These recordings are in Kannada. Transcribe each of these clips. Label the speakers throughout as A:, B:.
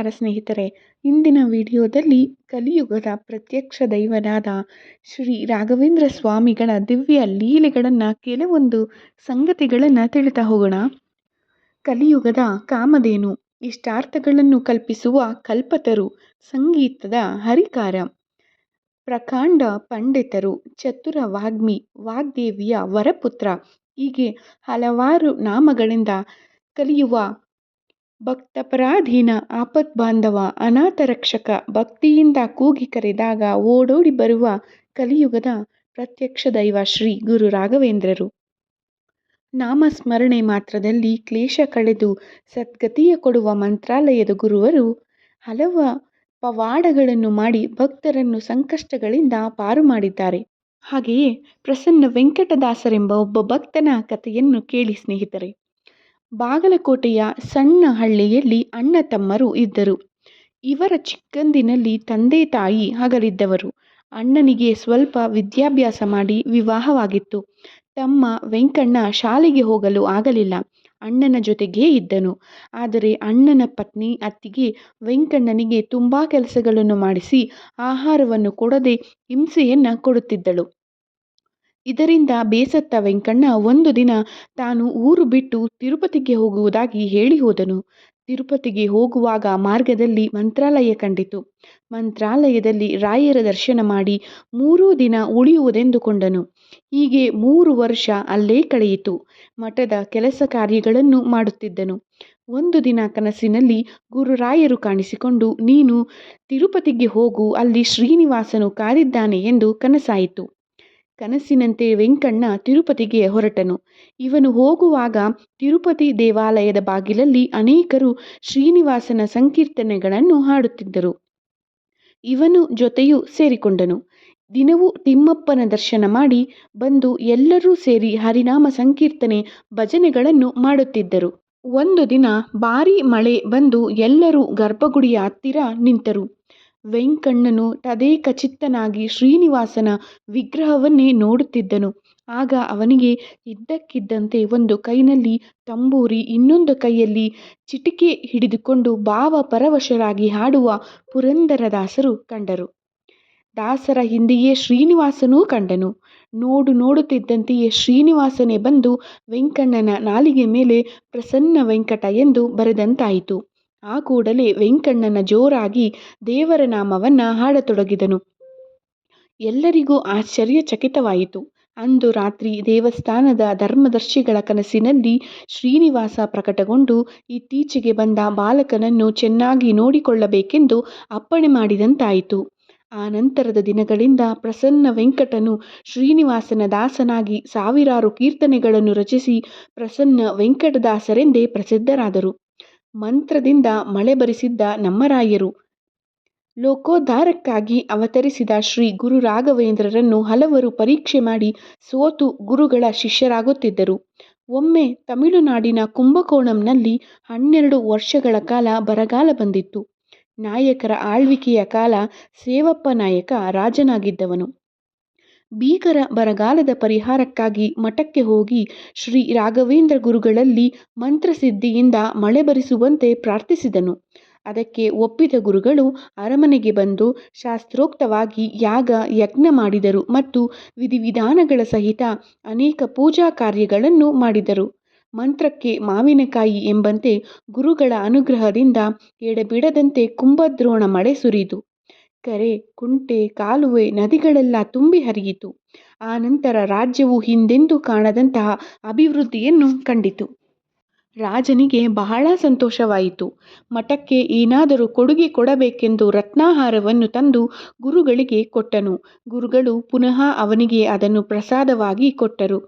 A: ನಮಸ್ಕಾರ ಸ್ನೇಹಿತರೆ. ಇಂದಿನ ವಿಡಿಯೋದಲ್ಲಿ ಕಲಿಯುಗದ ಪ್ರತ್ಯಕ್ಷ ದೈವನಾದ ಶ್ರೀ ರಾಘವೇಂದ್ರ ಸ್ವಾಮಿಗಳ ದಿವ್ಯ ಲೀಲೆಗಳನ್ನು ಕೆಲವೊಂದು ಸಂಗತಿಗಳನ್ನು ತಿಳಿತಾ ಹೋಗೋಣ. ಕಲಿಯುಗದ ಕಾಮಧೇನು, ಇಷ್ಟಾರ್ಥಗಳನ್ನು ಕಲ್ಪಿಸುವ ಕಲ್ಪತರು, ಸಂಗೀತದ ಹರಿಕಾರ ಪ್ರಕಾಂಡ ಪಂಡಿತರು, ಚತುರ ವಾಗ್ಮಿ, ವಾಗ್ದೇವಿಯ ವರಪುತ್ರ, ಹೀಗೆ ಹಲವಾರು ನಾಮಗಳಿಂದ ಕಲಿಯುವ ಭಕ್ತಪರಾಧೀನ ಆಪದ್ಬಾಂಧವ ಅನಾಥರಕ್ಷಕ ಭಕ್ತಿಯಿಂದ ಕೂಗಿ ಕರೆದಾಗ ಓಡೋಡಿ ಬರುವ ಕಲಿಯುಗದ ಪ್ರತ್ಯಕ್ಷ ದೈವ ಶ್ರೀ ಗುರು ರಾಘವೇಂದ್ರರು. ನಾಮಸ್ಮರಣೆ ಮಾತ್ರದಲ್ಲಿ ಕ್ಲೇಶ ಕಳೆದು ಸದ್ಗತಿಯ ಕೊಡುವ ಮಂತ್ರಾಲಯದ ಗುರುವರು ಹಲವ ಪವಾಡಗಳನ್ನು ಮಾಡಿ ಭಕ್ತರನ್ನು ಸಂಕಷ್ಟಗಳಿಂದ ಪಾರು ಮಾಡಿದ್ದಾರೆ. ಹಾಗೆಯೇ ಪ್ರಸನ್ನ ವೆಂಕಟದಾಸರೆಂಬ ಒಬ್ಬ ಭಕ್ತನ ಕಥೆಯನ್ನು ಕೇಳಿ ಸ್ನೇಹಿತರೆ. ಬಾಗಲಕೋಟೆಯ ಸಣ್ಣ ಹಳ್ಳಿಯಲ್ಲಿ ಅಣ್ಣ ತಮ್ಮರು ಇದ್ದರು. ಇವರ ಚಿಕ್ಕಂದಿನಲ್ಲಿ ತಂದೆ ತಾಯಿ ಹಗಲಿದ್ದವರು. ಅಣ್ಣನಿಗೆ ಸ್ವಲ್ಪ ವಿದ್ಯಾಭ್ಯಾಸ ಮಾಡಿ ವಿವಾಹವಾಗಿತ್ತು. ತಮ್ಮ ವೆಂಕಣ್ಣ ಶಾಲೆಗೆ ಹೋಗಲು ಆಗಲಿಲ್ಲ. ಅಣ್ಣನ ಜೊತೆಗೇ ಇದ್ದನು. ಆದರೆ ಅಣ್ಣನ ಪತ್ನಿ ಅತ್ತಿಗೆ ವೆಂಕಣ್ಣನಿಗೆ ತುಂಬ ಕೆಲಸಗಳನ್ನು ಮಾಡಿಸಿ ಆಹಾರವನ್ನು ಕೊಡದೆ ಹಿಂಸೆಯನ್ನು ಕೊಡುತ್ತಿದ್ದಳು. ಇದರಿಂದ ಬೇಸತ್ತ ವೆಂಕಣ್ಣ ಒಂದು ದಿನ ತಾನು ಊರು ಬಿಟ್ಟು ತಿರುಪತಿಗೆ ಹೋಗುವುದಾಗಿ ಹೇಳಿ ಹೋದನು. ತಿರುಪತಿಗೆ ಹೋಗುವಾಗ ಮಾರ್ಗದಲ್ಲಿ ಮಂತ್ರಾಲಯ ಕಂಡಿತು. ಮಂತ್ರಾಲಯದಲ್ಲಿ ರಾಯರ ದರ್ಶನ ಮಾಡಿ ಮೂರೂ ದಿನ ಉಳಿಯುವುದೆಂದುಕೊಂಡನು. ಹೀಗೆ ಮೂರು ವರ್ಷ ಅಲ್ಲೇ ಕಳೆಯಿತು. ಮಠದ ಕೆಲಸ ಕಾರ್ಯಗಳನ್ನು ಮಾಡುತ್ತಿದ್ದನು. ಒಂದು ದಿನ ಕನಸಿನಲ್ಲಿ ಗುರುರಾಯರು ಕಾಣಿಸಿಕೊಂಡು, ನೀನು ತಿರುಪತಿಗೆ ಹೋಗು, ಅಲ್ಲಿ ಶ್ರೀನಿವಾಸನು ಕಾದಿದ್ದಾನೆ ಎಂದು ಕನಸಾಯಿತು. ಕನಸಿನಂತೆ ವೆಂಕಣ್ಣ ತಿರುಪತಿಗೆ ಹೊರಟನು. ಇವನು ಹೋಗುವಾಗ ತಿರುಪತಿ ದೇವಾಲಯದ ಬಾಗಿಲಲ್ಲಿ ಅನೇಕರು ಶ್ರೀನಿವಾಸನ ಸಂಕೀರ್ತನೆಗಳನ್ನು ಹಾಡುತ್ತಿದ್ದರು. ಇವನು ಜೊತೆಯೂ ಸೇರಿಕೊಂಡನು. ದಿನವೂ ತಿಮ್ಮಪ್ಪನ ದರ್ಶನ ಮಾಡಿ ಬಂದು ಎಲ್ಲರೂ ಸೇರಿ ಹರಿನಾಮ ಸಂಕೀರ್ತನೆ ಭಜನೆಗಳನ್ನು ಮಾಡುತ್ತಿದ್ದರು. ಒಂದು ದಿನ ಭಾರೀ ಮಳೆ ಬಂದು ಎಲ್ಲರೂ ಗರ್ಭಗುಡಿಯ ಹತ್ತಿರ ನಿಂತರು. ವೆಂಕಣ್ಣನು ತದೇಕಚಿತ್ತನಾಗಿ ಶ್ರೀನಿವಾಸನ ವಿಗ್ರಹವನ್ನೇ ನೋಡುತ್ತಿದ್ದನು. ಆಗ ಅವನಿಗೆ ಇದ್ದಕ್ಕಿದ್ದಂತೆ ಒಂದು ಕೈನಲ್ಲಿ ತಂಬೂರಿ, ಇನ್ನೊಂದು ಕೈಯಲ್ಲಿ ಚಿಟಿಕೆ ಹಿಡಿದುಕೊಂಡು ಭಾವ ಪರವಶರಾಗಿ ಹಾಡುವ ಪುರಂದರದಾಸರು ಕಂಡರು. ದಾಸರ ಹಿಂದೆಯೇ ಶ್ರೀನಿವಾಸನೂ ಕಂಡನು. ನೋಡು ನೋಡುತ್ತಿದ್ದಂತೆಯೇ ಶ್ರೀನಿವಾಸನೇ ಬಂದು ವೆಂಕಣ್ಣನ ನಾಲಿಗೆ ಮೇಲೆ ಪ್ರಸನ್ನ ವೆಂಕಟ ಎಂದು ಬರೆದಂತಾಯಿತು. ಆ ಕೂಡಲೇ ವೆಂಕಣ್ಣನ ಜೋರಾಗಿ ದೇವರ ನಾಮವನ್ನ ಹಾಡತೊಡಗಿದನು. ಎಲ್ಲರಿಗೂ ಆಶ್ಚರ್ಯಚಕಿತವಾಯಿತು. ಅಂದು ರಾತ್ರಿ ದೇವಸ್ಥಾನದ ಧರ್ಮದರ್ಶಿಗಳ ಕನಸಿನಲ್ಲಿ ಶ್ರೀನಿವಾಸ ಪ್ರಕಟಗೊಂಡು ಇತ್ತೀಚೆಗೆ ಬಂದ ಬಾಲಕನನ್ನು ಚೆನ್ನಾಗಿ ನೋಡಿಕೊಳ್ಳಬೇಕೆಂದು ಅಪ್ಪಣೆ ಮಾಡಿದಂತಾಯಿತು. ಆ ನಂತರದ ದಿನಗಳಿಂದ ಪ್ರಸನ್ನ ವೆಂಕಟನು ಶ್ರೀನಿವಾಸನ ದಾಸನಾಗಿ ಸಾವಿರಾರು ಕೀರ್ತನೆಗಳನ್ನು ರಚಿಸಿ ಪ್ರಸನ್ನ ವೆಂಕಟದಾಸರೆಂದೇ ಪ್ರಸಿದ್ಧರಾದರು. ಮಂತ್ರದಿಂದ ಮಳೆ ಬರಿಸಿದ್ದ ನಮ್ಮ ರಾಯರು ಲೋಕೋದ್ಧಾರಕ್ಕಾಗಿ ಅವತರಿಸಿದ ಶ್ರೀ ಗುರು ರಾಘವೇಂದ್ರರನ್ನು ಹಲವರು ಪರೀಕ್ಷೆ ಮಾಡಿ ಸೋತು ಗುರುಗಳ ಶಿಷ್ಯರಾಗುತ್ತಿದ್ದರು. ಒಮ್ಮೆ ತಮಿಳುನಾಡಿನ ಕುಂಭಕೋಣಂನಲ್ಲಿ ಹನ್ನೆರಡು ವರ್ಷಗಳ ಕಾಲ ಬರಗಾಲ ಬಂದಿತ್ತು. ನಾಯಕರ ಆಳ್ವಿಕೆಯ ಕಾಲ ಸೇವಪ್ಪ ನಾಯಕ ರಾಜನಾಗಿದ್ದವನು. ಭೀಕರ ಬರಗಾಲದ ಪರಿಹಾರಕ್ಕಾಗಿ ಮಠಕ್ಕೆ ಹೋಗಿ ಶ್ರೀ ರಾಘವೇಂದ್ರ ಗುರುಗಳಲ್ಲಿ ಮಂತ್ರಸಿದ್ಧಿಯಿಂದ ಮಳೆ ಬರಿಸುವಂತೆ ಪ್ರಾರ್ಥಿಸಿದನು. ಅದಕ್ಕೆ ಒಪ್ಪಿದ ಗುರುಗಳು ಅರಮನೆಗೆ ಬಂದು ಶಾಸ್ತ್ರೋಕ್ತವಾಗಿ ಯಾಗ, ಯಜ್ಞ ಮಾಡಿದರು ಮತ್ತು ವಿಧಿವಿಧಾನಗಳ ಸಹಿತ ಅನೇಕ ಪೂಜಾ ಕಾರ್ಯಗಳನ್ನು ಮಾಡಿದರು. ಮಂತ್ರಕ್ಕೆ ಮಾವಿನಕಾಯಿ ಎಂಬಂತೆ ಗುರುಗಳ ಅನುಗ್ರಹದಿಂದ ಎಡೆಬಿಡದಂತೆ ಕುಂಭದ್ರೋಣ ಮಳೆ ಸುರಿದು ಕೆರೆ, ಕುಂಟೆ, ಕಾಲುವೆ ನದಿಗಳೆಲ್ಲ ತುಂಬಿ ಹರಿಯಿತು. ಆ ನಂತರ ರಾಜ್ಯವು ಹಿಂದೆಂದೂ ಕಾಣದಂತಹ ಅಭಿವೃದ್ಧಿಯನ್ನು ಕಂಡಿತು. ರಾಜನಿಗೆ ಬಹಳ ಸಂತೋಷವಾಯಿತು. ಮಠಕ್ಕೆ ಏನಾದರೂ ಕೊಡುಗೆ ಕೊಡಬೇಕೆಂದು ರತ್ನಾಹಾರವನ್ನು ತಂದು ಗುರುಗಳಿಗೆ ಕೊಟ್ಟನು. ಗುರುಗಳು ಪುನಃ ಅವನಿಗೆ ಅದನ್ನು ಪ್ರಸಾದವಾಗಿ ಕೊಟ್ಟರು.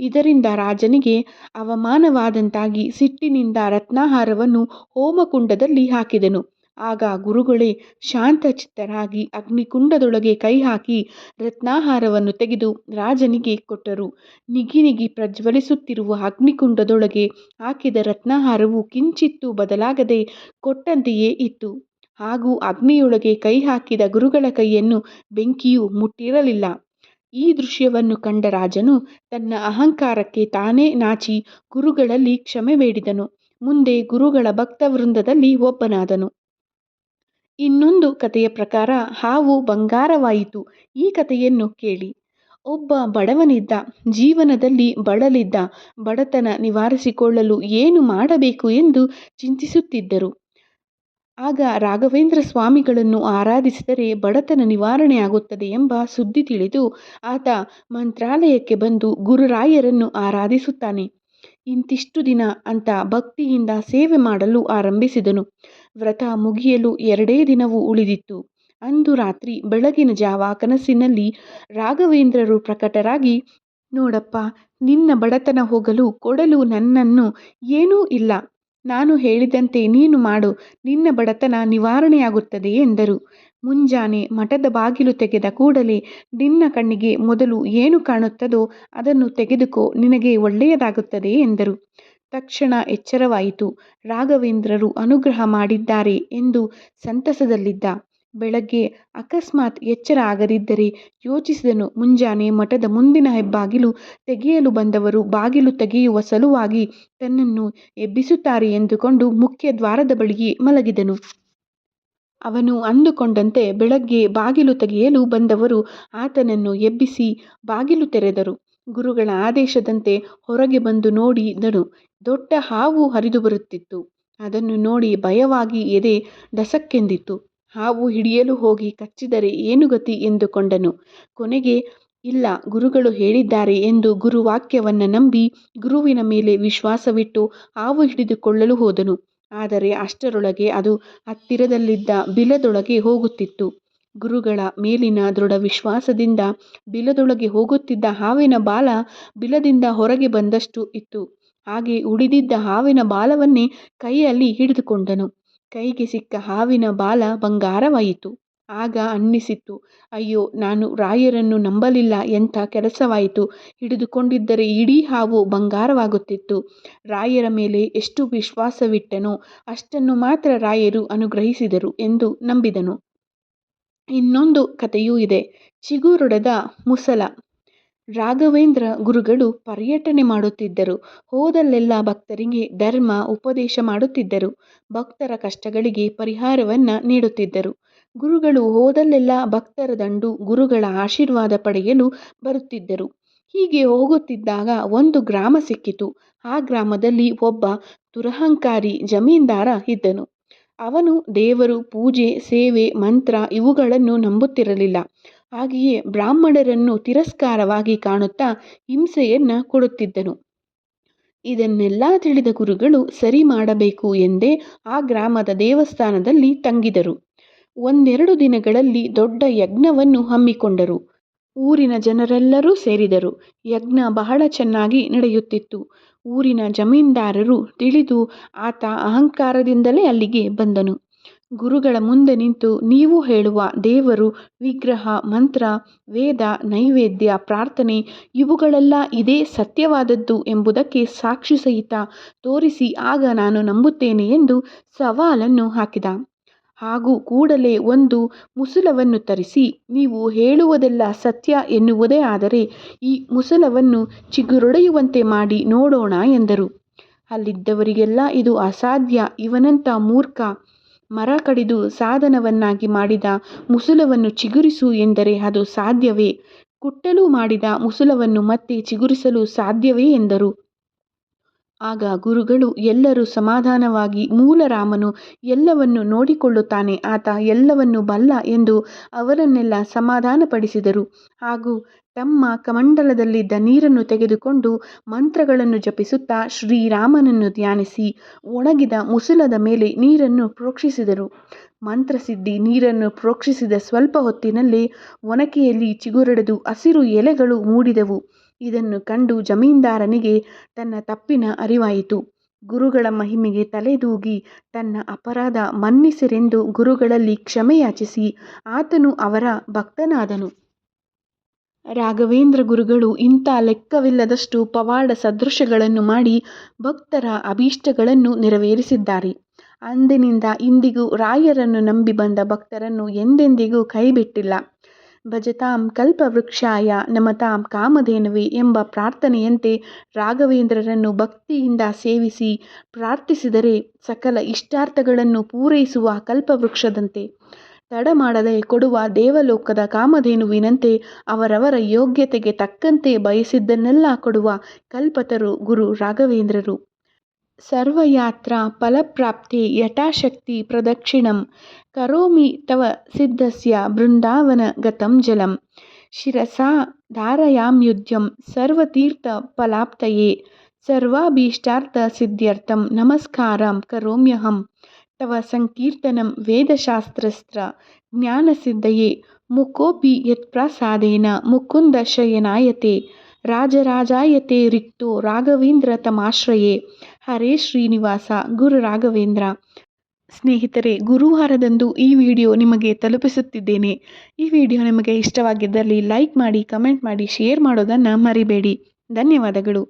A: ಇದರಿಂದ ರಾಜನಿಗೆ ಅವಮಾನವಾದಂತಾಗಿ ಸಿಟ್ಟಿನಿಂದ ರತ್ನಾಹಾರವನ್ನು ಹೋಮಕುಂಡದಲ್ಲಿ ಹಾಕಿದನು. ಆಗ ಗುರುಗಳೇ ಶಾಂತಚಿತ್ತರಾಗಿ ಅಗ್ನಿಕುಂಡದೊಳಗೆ ಕೈ ಹಾಕಿ ರತ್ನಾಹಾರವನ್ನು ತೆಗೆದು ರಾಜನಿಗೆ ಕೊಟ್ಟರು. ನಿಗಿ ನಿಗಿ ಪ್ರಜ್ವಲಿಸುತ್ತಿರುವ ಅಗ್ನಿಕುಂಡದೊಳಗೆ ಹಾಕಿದ ರತ್ನಾಹಾರವು ಕಿಂಚಿತ್ತೂ ಬದಲಾಗದೆ ಕೊಟ್ಟಂತೆಯೇ ಇತ್ತು. ಹಾಗೂ ಅಗ್ನಿಯೊಳಗೆ ಕೈ ಹಾಕಿದ ಗುರುಗಳ ಕೈಯನ್ನು ಬೆಂಕಿಯು ಮುಟ್ಟಿರಲಿಲ್ಲ. ಈ ದೃಶ್ಯವನ್ನು ಕಂಡ ರಾಜನು ತನ್ನ ಅಹಂಕಾರಕ್ಕೆ ತಾನೇ ನಾಚಿ ಗುರುಗಳಲ್ಲಿ ಕ್ಷಮೆ ಬೇಡಿದನು. ಮುಂದೆ ಗುರುಗಳ ಭಕ್ತವೃಂದದಲ್ಲಿ ಒಬ್ಬನಾದನು. ಇನ್ನೊಂದು ಕಥೆಯ ಪ್ರಕಾರ ಹಾವು ಬಂಗಾರವಾಯಿತು. ಈ ಕಥೆಯನ್ನು ಕೇಳಿ. ಒಬ್ಬ ಬಡವನಿದ್ದ, ಜೀವನದಲ್ಲಿ ಬಳಲಿದ್ದ, ಬಡತನ ನಿವಾರಿಸಿಕೊಳ್ಳಲು ಏನು ಮಾಡಬೇಕು ಎಂದು ಚಿಂತಿಸುತ್ತಿದ್ದರು. ಆಗ ರಾಘವೇಂದ್ರ ಸ್ವಾಮಿಗಳನ್ನು ಆರಾಧಿಸಿದರೆ ಬಡತನ ನಿವಾರಣೆಯಾಗುತ್ತದೆ ಎಂಬ ಸುದ್ದಿ ತಿಳಿದು ಆತ ಮಂತ್ರಾಲಯಕ್ಕೆ ಬಂದು ಗುರುರಾಯರನ್ನು ಆರಾಧಿಸುತ್ತಾನೆ. ಇಂತಿಷ್ಟು ದಿನ ಅಂತ ಭಕ್ತಿಯಿಂದ ಸೇವೆ ಮಾಡಲು ಆರಂಭಿಸಿದನು. ವ್ರತ ಮುಗಿಯಲು ಎರಡೇ ದಿನವೂ ಉಳಿದಿತ್ತು. ಅಂದು ರಾತ್ರಿ ಬೆಳಗಿನ ಜಾವ ಕನಸಿನಲ್ಲಿ ರಾಘವೇಂದ್ರರು ಪ್ರಕಟರಾಗಿ, ನೋಡಪ್ಪ, ನಿನ್ನ ಬಡತನ ಹೋಗಲು ಕೊಡಲು ನನ್ನನ್ನು ಏನೂ ಇಲ್ಲ. ನಾನು ಹೇಳಿದಂತೆ ನೀನು ಮಾಡು. ನಿನ್ನ ಬಡತನ ನಿವಾರಣೆಯಾಗುತ್ತದೆ ಎಂದರು. ಮುಂಜಾನೆ ಮಠದ ಬಾಗಿಲು ತೆಗೆದ ಕೂಡಲೇ ನಿನ್ನ ಕಣ್ಣಿಗೆ ಮೊದಲು ಏನು ಕಾಣುತ್ತದೋ ಅದನ್ನು ತೆಗೆದುಕೋ, ನಿನಗೆ ಒಳ್ಳೆಯದಾಗುತ್ತದೆ ಎಂದರು. ತಕ್ಷಣ ಎಚ್ಚರವಾಯಿತು. ರಾಘವೇಂದ್ರರು ಅನುಗ್ರಹ ಮಾಡಿದ್ದಾರೆ ಎಂದು ಸಂತಸದಲ್ಲಿದ್ದ. ಬೆಳಗ್ಗೆ ಅಕಸ್ಮಾತ್ ಎಚ್ಚರ ಆಗದಿದ್ದರೆ ಯೋಚಿಸಿದನು, ಮುಂಜಾನೆ ಮಠದ ಮುಂದಿನ ಹೆಬ್ಬಾಗಿಲು ತೆಗೆಯಲು ಬಂದವರು ಬಾಗಿಲು ತೆಗೆಯುವ ಸಲುವಾಗಿ ತನ್ನನ್ನು ಎಬ್ಬಿಸುತ್ತಾರೆ ಎಂದುಕೊಂಡು ಮುಖ್ಯ ದ್ವಾರದ ಬಳಿಯೇ ಮಲಗಿದನು. ಅವನು ಅಂದುಕೊಂಡಂತೆ ಬೆಳಗ್ಗೆ ಬಾಗಿಲು ತೆಗೆಯಲು ಬಂದವರು ಆತನನ್ನು ಎಬ್ಬಿಸಿ ಬಾಗಿಲು ತೆರೆದರು. ಗುರುಗಳ ಆದೇಶದಂತೆ ಹೊರಗೆ ಬಂದು ನೋಡಿದನು ದೊಡ್ಡ ಹಾವು ಹರಿದು ಬರುತ್ತಿತ್ತು. ಅದನ್ನು ನೋಡಿ ಭಯವಾಗಿ ಎದೆ ದಸಕ್ಕೆಂದಿತ್ತು. ಹಾವು ಹಿಡಿಯಲು ಹೋಗಿ ಕಚ್ಚಿದರೆ ಏನು ಗತಿ ಎಂದುಕೊಂಡನು. ಕೊನೆಗೆ, ಇಲ್ಲ, ಗುರುಗಳು ಹೇಳಿದ್ದಾರೆ ಎಂದು ಗುರುವಾಕ್ಯವನ್ನು ನಂಬಿ ಗುರುವಿನ ಮೇಲೆ ವಿಶ್ವಾಸವಿಟ್ಟು ಹಾವು ಹಿಡಿದುಕೊಳ್ಳಲು ಹೋದನು. ಆದರೆ ಅಷ್ಟರೊಳಗೆ ಅದು ಹತ್ತಿರದಲ್ಲಿದ್ದ ಬಿಲದೊಳಗೆ ಹೋಗುತ್ತಿತ್ತು. ಗುರುಗಳ ಮೇಲಿನ ದೃಢ ವಿಶ್ವಾಸದಿಂದ ಬಿಲದೊಳಗೆ ಹೋಗುತ್ತಿದ್ದ ಹಾವಿನ ಬಾಲ ಬಿಲದಿಂದ ಹೊರಗೆ ಬಂದಷ್ಟು ಇತ್ತು. ಹಾಗೆ ಉಳಿದಿದ್ದ ಹಾವಿನ ಬಾಲವನ್ನೇ ಕೈಯಲ್ಲಿ ಹಿಡಿದುಕೊಂಡನು. ಕೈಗೆ ಸಿಕ್ಕ ಹಾವಿನ ಬಾಲ ಬಂಗಾರವಾಯಿತು. ಆಗ ಅನ್ನಿಸಿತು ಅಯ್ಯೋ, ನಾನು ರಾಯರನ್ನು ನಂಬಲಿಲ್ಲ ಎಂಥ ಕೆಲಸವಾಯಿತು. ಹಿಡಿದುಕೊಂಡಿದ್ದರೆ ಇಡೀ ಹಾವು ಬಂಗಾರವಾಗುತ್ತಿತ್ತು. ರಾಯರ ಮೇಲೆ ಎಷ್ಟು ವಿಶ್ವಾಸವಿಟ್ಟನೋ, ಅಷ್ಟನ್ನು ಮಾತ್ರ ರಾಯರು ಅನುಗ್ರಹಿಸಿದರು ಎಂದು ನಂಬಿದನು. ಇನ್ನೊಂದು ಕಥೆಯೂ ಇದೆ. ಚಿಗುರುಡದ ಮುಸಲ. ರಾಘವೇಂದ್ರ ಗುರುಗಳು ಪರ್ಯಟನೆ ಮಾಡುತ್ತಿದ್ದರು. ಹೋದಲ್ಲೆಲ್ಲ ಭಕ್ತರಿಗೆ ಧರ್ಮ ಉಪದೇಶ ಮಾಡುತ್ತಿದ್ದರು. ಭಕ್ತರ ಕಷ್ಟಗಳಿಗೆ ಪರಿಹಾರವನ್ನ ನೀಡುತ್ತಿದ್ದರು. ಗುರುಗಳು ಹೋದಲ್ಲೆಲ್ಲ ಭಕ್ತರ ದಂಡು ಗುರುಗಳ ಆಶೀರ್ವಾದ ಪಡೆಯಲು ಬರುತ್ತಿದ್ದರು. ಹೀಗೆ ಹೋಗುತ್ತಿದ್ದಾಗ ಒಂದು ಗ್ರಾಮ ಸಿಕ್ಕಿತು. ಆ ಗ್ರಾಮದಲ್ಲಿ ಒಬ್ಬ ದುರಹಂಕಾರಿ ಜಮೀನ್ದಾರ ಇದ್ದನು. ಅವನು ದೇವರು, ಪೂಜೆ, ಸೇವೆ, ಮಂತ್ರ ಇವುಗಳನ್ನು ನಂಬುತ್ತಿರಲಿಲ್ಲ. ಹಾಗೆಯೇ ಬ್ರಾಹ್ಮಣರನ್ನು ತಿರಸ್ಕಾರವಾಗಿ ಕಾಣುತ್ತಾ ಹಿಂಸೆಯನ್ನ ಕೊಡುತ್ತಿದ್ದನು. ಇದನ್ನೆಲ್ಲ ತಿಳಿದ ಗುರುಗಳು ಸರಿ ಮಾಡಬೇಕು ಎಂದೇ ಆ ಗ್ರಾಮದ ದೇವಸ್ಥಾನದಲ್ಲಿ ತಂಗಿದರು. ಒಂದೆರಡು ದಿನಗಳಲ್ಲಿ ದೊಡ್ಡ ಯಜ್ಞವನ್ನು ಹಮ್ಮಿಕೊಂಡರು. ಊರಿನ ಜನರೆಲ್ಲರೂ ಸೇರಿದರು. ಯಜ್ಞ ಬಹಳ ಚೆನ್ನಾಗಿ ನಡೆಯುತ್ತಿತ್ತು. ಊರಿನ ಜಮೀನ್ದಾರರು ತಿಳಿದು ಆತ ಅಹಂಕಾರದಿಂದಲೇ ಅಲ್ಲಿಗೆ ಬಂದನು. ಗುರುಗಳ ಮುಂದೆ ನಿಂತು ನೀವು ಹೇಳುವ ದೇವರು, ವಿಗ್ರಹ, ಮಂತ್ರ, ವೇದ, ನೈವೇದ್ಯ, ಪ್ರಾರ್ಥನೆ ಇವುಗಳೆಲ್ಲ ಇದೇ ಸತ್ಯವಾದದ್ದು ಎಂಬುದಕ್ಕೆ ಸಾಕ್ಷಿ ಸಹಿತ ತೋರಿಸಿ ಆಗ ನಾನು ನಂಬುತ್ತೇನೆ ಎಂದು ಸವಾಲನ್ನು ಹಾಕಿದ. ಹಾಗೂ ಕೂಡಲೇ ಒಂದು ಮುಸುಲವನ್ನು ತರಿಸಿ, ನೀವು ಹೇಳುವುದೆಲ್ಲ ಸತ್ಯ ಎನ್ನುವುದೇ ಆದರೆ ಈ ಮುಸುಲವನ್ನು ಚಿಗುರೊಡೆಯುವಂತೆ ಮಾಡಿ ನೋಡೋಣ ಎಂದರು. ಅಲ್ಲಿದ್ದವರಿಗೆಲ್ಲ ಇದು ಅಸಾಧ್ಯ ಇವನಂತ ಮೂರ್ಖ, ಮರ ಕಡಿದು ಸಾಧನವನ್ನಾಗಿ ಮಾಡಿದ ಮುಸುಲವನ್ನು ಚಿಗುರಿಸು ಎಂದರೆ ಅದು ಸಾಧ್ಯವೇ? ಕುಟ್ಟಲು ಮಾಡಿದ ಮುಸುಲವನ್ನು ಮತ್ತೆ ಚಿಗುರಿಸಲು ಸಾಧ್ಯವೇ ಎಂದರು. ಆಗ ಗುರುಗಳು ಎಲ್ಲರೂ ಸಮಾಧಾನವಾಗಿ ಮೂಲರಾಮನು ಎಲ್ಲವನ್ನು ನೋಡಿಕೊಳ್ಳುತ್ತಾನೆ, ಆತ ಎಲ್ಲವನ್ನು ಬಲ್ಲ ಎಂದು ಅವರನ್ನೆಲ್ಲ ಸಮಾಧಾನಪಡಿಸಿದರು. ಹಾಗೂ ತಮ್ಮ ಕಮಂಡಲದಲ್ಲಿದ್ದ ನೀರನ್ನು ತೆಗೆದುಕೊಂಡು ಮಂತ್ರಗಳನ್ನು ಜಪಿಸುತ್ತಾ ಶ್ರೀರಾಮನನ್ನು ಧ್ಯಾನಿಸಿ ಒಣಗಿದ ಮುಸುಲದ ಮೇಲೆ ನೀರನ್ನು ಪ್ರೋಕ್ಷಿಸಿದರು. ಮಂತ್ರಸಿದ್ಧಿ ನೀರನ್ನು ಪ್ರೋಕ್ಷಿಸಿದ ಸ್ವಲ್ಪ ಹೊತ್ತಿನಲ್ಲೇ ಒನಕೆಯಲ್ಲಿ ಚಿಗುರೆಡೆದು ಹಸಿರು ಎಲೆಗಳು ಮೂಡಿದವು. ಇದನ್ನು ಕಂಡು ಜಮೀನ್ದಾರನಿಗೆ ತನ್ನ ತಪ್ಪಿನ ಅರಿವಾಯಿತು. ಗುರುಗಳ ಮಹಿಮೆಗೆ ತಲೆದೂಗಿ ತನ್ನ ಅಪರಾಧ ಮನ್ನಿಸಿರೆಂದು ಗುರುಗಳಲ್ಲಿ ಕ್ಷಮೆಯಾಚಿಸಿ ಆತನು ಅವರ ಭಕ್ತನಾದನು. ರಾಘವೇಂದ್ರ ಗುರುಗಳು ಇಂಥ ಲೆಕ್ಕವಿಲ್ಲದಷ್ಟು ಪವಾಡ ಸದೃಶಗಳನ್ನು ಮಾಡಿ ಭಕ್ತರ ಅಭೀಷ್ಟಗಳನ್ನು ನೆರವೇರಿಸಿದ್ದಾರೆ. ಅಂದಿನಿಂದ ಇಂದಿಗೂ ರಾಯರನ್ನು ನಂಬಿ ಬಂದ ಭಕ್ತರನ್ನು ಎಂದೆಂದಿಗೂ ಕೈಬಿಟ್ಟಿಲ್ಲ. ಭಜತಾಂ ಕಲ್ಪವೃಕ್ಷಾಯ ನಮತಾಂ ಕಾಮಧೇನುವೆ ಎಂಬ ಪ್ರಾರ್ಥನೆಯಂತೆ ರಾಘವೇಂದ್ರರನ್ನು ಭಕ್ತಿಯಿಂದ ಸೇವಿಸಿ ಪ್ರಾರ್ಥಿಸಿದರೆ ಸಕಲ ಇಷ್ಟಾರ್ಥಗಳನ್ನು ಪೂರೈಸುವ ಕಲ್ಪವೃಕ್ಷದಂತೆ. ತಡ ಮಾಡದೆ ಕೊಡುವ ದೇವಲೋಕದ ಕಾಮಧೇನುವಿನಂತೆ ಅವರವರ ಯೋಗ್ಯತೆಗೆ ತಕ್ಕಂತೆ ಬಯಸಿದ್ದನ್ನೆಲ್ಲ ಕೊಡುವ ಕಲ್ಪತರು ಗುರು ರಾಘವೇಂದ್ರರು. ಸರ್ವಯಾತ್ರಾ ಫಲಪ್ರಾಪ್ತೆ ಯಥಾಶಕ್ತಿ ಪ್ರದಕ್ಷಿಣಂ ಕರೋಮಿ ತವ ಸಿದ್ಧಸ್ಯ ಬೃಂದಾವನ ಗತಂ ಜಲಂ. ಶಿರಸಾ ಧಾರಯಾಮ್ಯುದ್ಯಂ ಸರ್ವತೀರ್ಥ ಫಲಾಪ್ತಯೇ ಸರ್ವಾಭೀಷ್ಟಾರ್ಥ ಸಿದ್ಧ್ಯರ್ಥಂ ನಮಸ್ಕಾರಂ ಕರೋಮ್ಯಹಂ. ತವ ಸಂಕೀರ್ತನಂ ವೇದಶಾಸ್ತ್ರಸ್ತ್ರ ಜ್ಞಾನಸಿದ್ಧಯೇ ಮುಕೋಪಿ ಯತ್ಪ್ರಸಾದೇನ ಮುಕುಂದ ಹರೇ ಶ್ರೀನಿವಾಸ, ಗುರು ರಾಘವೇಂದ್ರ. ಸ್ನೇಹಿತರೆ, ಗುರುವಾರದಂದು ಈ ವಿಡಿಯೋ ನಿಮಗೆ ತಲುಪಿಸುತ್ತಿದ್ದೇನೆ. ಈ ವಿಡಿಯೋ ನಿಮಗೆ ಇಷ್ಟವಾಗಿದ್ದಲ್ಲಿ ಲೈಕ್ ಮಾಡಿ, ಕಮೆಂಟ್ ಮಾಡಿ, ಶೇರ್ ಮಾಡೋದನ್ನು ಮರಿಬೇಡಿ. ಧನ್ಯವಾದಗಳು.